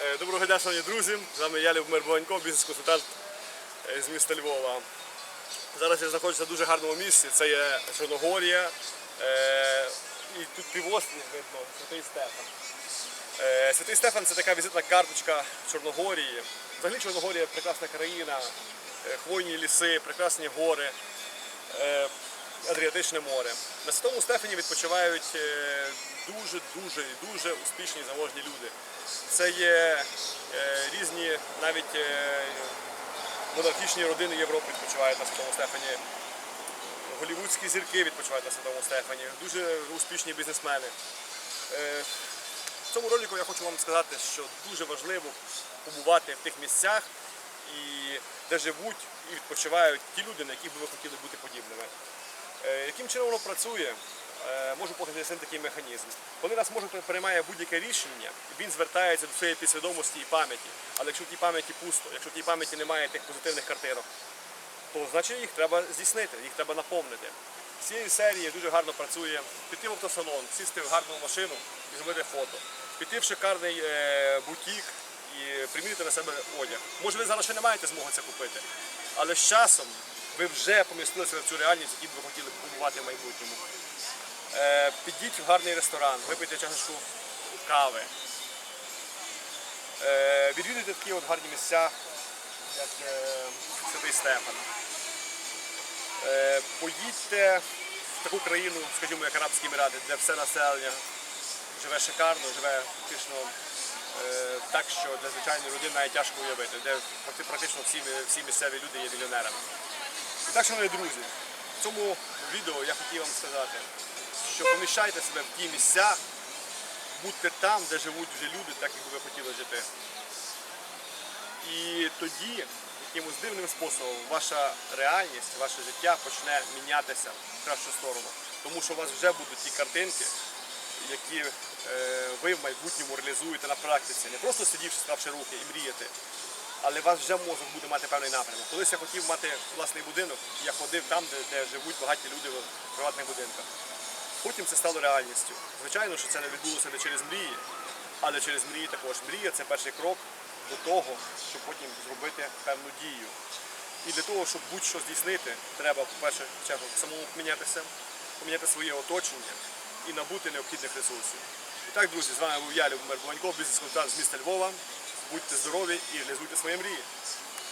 Е, Доброго дня, шановні друзі. З вами я Любомир Богонько, бізнес-консультант е, з міста Львова. Зараз я знаходжуся в дуже гарному місці. Це є Чорногорія. Е, І тут півострів видно, Святий Стефан. Святий Стефан це така візитна карточка Чорногорії. Взагалі Чорногорія прекрасна країна, хвойні ліси, прекрасні гори, Адріатичне море. На Святому Стефані відпочивають дуже-дуже дуже успішні заможні люди. Це є е, різні навіть е, монархічні родини Європи відпочивають на Святому Стефані. Голівудські зірки відпочивають на Святому Стефані, дуже успішні бізнесмени. Е, в цьому ролику я хочу вам сказати, що дуже важливо побувати в тих місцях, де живуть і відпочивають ті люди, на яких би ви хотіли бути подібними. Яким чином воно працює? Е, Можу пояснити такий механізм. Коли нас мозок приймає будь-яке рішення, він звертається до своєї підсвідомості і пам'яті. Але якщо в тій пам'яті пусто, якщо в тій пам'яті немає тих позитивних картинок, то значить їх треба здійснити, їх треба наповнити. З цієї серії дуже гарно працює піти в автосалон, сісти в гарну машину і зробити фото, піти в шикарний е, бутік і примірити на себе одяг. Може ви зараз ще не маєте змоги це купити, але з часом ви вже помістилися в цю реальність, якій б ви хотіли побувати в майбутньому. Е, підіть в гарний ресторан, випийте чашечку кави. Е, відвідуйте такі от гарні місця, як е, Святий Стефан. Поїдьте в таку країну, скажімо, як Арабські Емірати, де все населення живе шикарно, живе фактично так, що для звичайної людини тяжко уявити, де практично всі, всі місцеві люди є мільйонерами. Так, шановні друзі, в цьому відео я хотів вам сказати, що поміщайте себе в ті місця, будьте там, де живуть вже люди, так як ви хотіли жити. І тоді, якимось дивним способом, ваша реальність, ваше життя почне мінятися в кращу сторону. Тому що у вас вже будуть ті картинки, які е, ви в майбутньому реалізуєте на практиці. Не просто сидівши, склавши руки і мріяти, але у вас вже мозок буде мати певний напрямок. Колись я хотів мати власний будинок, я ходив там, де, де живуть багаті люди в приватних будинках. Потім це стало реальністю. Звичайно, що це не відбулося не через мрії, але через мрії також. Мрія це перший крок до того, щоб потім зробити певну дію. І для того, щоб будь-що здійснити, треба, чергу, самому помінятися, поміняти своє оточення і набути необхідних ресурсів. І так, друзі, з вами був я, Любомир Бонько, бізнес-консультант з міста Львова. Будьте здорові і реалізуйте свої мрії.